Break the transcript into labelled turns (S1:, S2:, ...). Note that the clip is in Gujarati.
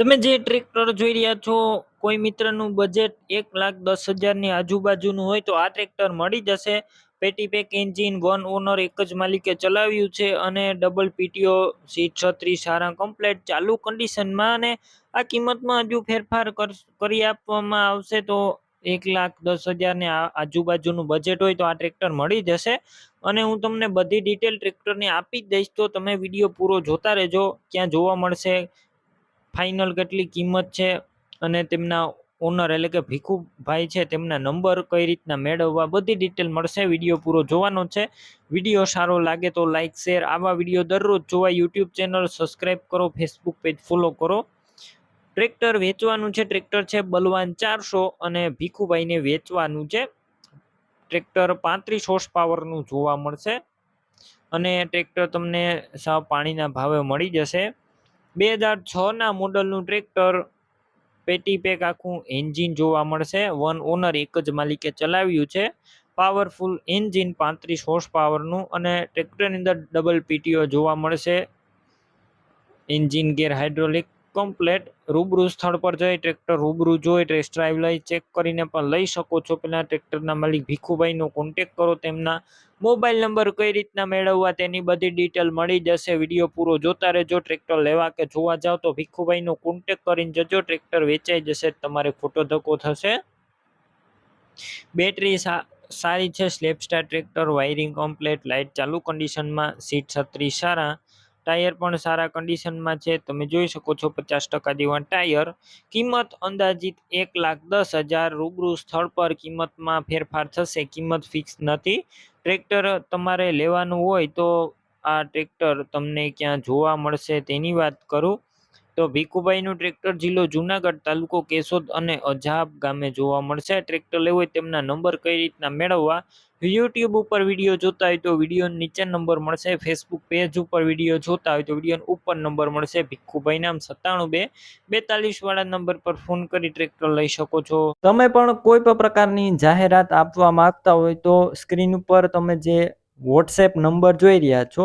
S1: તમે જે ટ્રેક્ટર જોઈ રહ્યા છો, કોઈ મિત્રનું બજેટ એક લાખ દસ હજારની આજુબાજુનું હોય તો આ ટ્રેક્ટર મળી જશે. પેટી પેક એન્જિન વન ઓનર એક જ માલિકે ચલાવ્યું છે અને ડબલ પીટીઓ સીટ છત્રી સારા કમ્પ્લેટ ચાલુ કન્ડિશનમાં અને આ કિંમતમાં હજુ ફેરફાર કર- આપવામાં આવશે તો એક લાખ દસ હજારને આજુબાજુનું બજેટ હોય તો આ ટ્રેક્ટર મળી જશે. અને હું તમને બધી ડિટેલ ટ્રેક્ટરની આપી જ દઈશ તો તમે વીડિયો પૂરો જોતા રહેજો. ક્યાં જોવા મળશે ફાઇનલ કેટલી કિંમત છે અને તેમના ઓનર એટલે કે ભીખુભાઈ છે, તેમના નંબર કઈ રીતના મેળવવા બધી ડિટેલ મળશે. વીડિયો પૂરો જોવાનો છે. વીડિયો સારો લાગે તો લાઇક શેર આવા વીડિયો દરરોજ જોવા યુટ્યુબ ચેનલ સબસ્ક્રાઈબ કરો ફેસબુક પેજ ફોલો કરો. ટ્રેક્ટર વેચવાનું છે ટ્રેક્ટર છે બલવાન ચારસો અને ભીખુભાઈને વેચવાનું છે. ટ્રેક્ટર પાંત્રીસ હોર્સ પાવરનું જોવા મળશે અને ટ્રેક્ટર તમને સાવ પાણીના ભાવે મળી જશે. બે હજાર છના મોડલનું ટ્રેક્ટર પેટી પેક આખું એન્જિન જોવા મળશે. વન ઓનર એક જ માલિકે ચલાવ્યું છે. પાવરફુલ એન્જિન પાંત્રીસ હોર્સ પાવરનું અને ટ્રેક્ટરની અંદર ડબલ પીટીઓ જોવા મળશે. એન્જિન ગેર હાઇડ્રોલિક કમ્પ્લેટ રૂબરૂ સ્થળ પર જઈ ટ્રેક્ટર રૂબરૂ જોઈ ટેસ્ટ ડ્રાઈવ લઈ ચેક કરીને પણ લઈ શકો છો. પહેલાં ટ્રેક્ટરના માલિક ભીખુભાઈનો કોન્ટેક કરો, તેમના મોબાઈલ નંબર કઈ રીતના મેળવવા તેની બધી ડિટેલ મળી જશે. વીડિયો પૂરો જોતા રહેજો ટ્રેક્ટર લેવા કે જોવા જાઓ તો ભીખુભાઈનો કોન્ટેક કરીને જજો ટ્રેક્ટર વેચાઈ જશે, તમારે ખોટો ધક્કો થશે. બેટરી સારી છે self starter tractor wiring complete light ચાલુ કન્ડિશનમાં સીટ છત્રી સારા. ટાયર પણ સારા કન્ડિશનમાં છે. તમે જોઈ શકો છો પચાસ ટકા જેવા ટાયર. કિંમત અંદાજિત એક લાખ દસ હજાર. રૂબરૂ સ્થળ પર કિંમતમાં ફેરફાર થશે. કિંમત ફિક્સ નથી. ટ્રેક્ટર તમારે લેવાનું હોય તો આ ટ્રેક્ટર તમને ક્યાં જોવા મળશે તેની વાત કરું. તો ભીખુભાઈનું ટ્રેક્ટર જિલ્લો જુનાગઢ તાલુકો કેશોદ અને અજાબ ગામે જોવા મળશે. ટ્રેક્ટર લેવું હોય તેમના નંબર કઈ રીતના મેળવવા? યુટ્યુબ ઉપર વીડિયો જોતા હોય તો વીડિયો નીચે નંબર મળશે. ફેસબુક પેજ ઉપર વીડિયો જોતા હોય તો વીડિયો ઉપર નંબર મળશે. ભીખુભાઈ નામ સત્તાણું બે બેતાલીસ વાળા નંબર પર ફોન કરી ટ્રેક્ટર લઈ શકો છો.
S2: તમે પણ કોઈ પણ પ્રકારની જાહેરાત આપવા માંગતા હોય તો સ્ક્રીન ઉપર તમે જે વોટ્સએપ નંબર જોઈ રહ્યા છો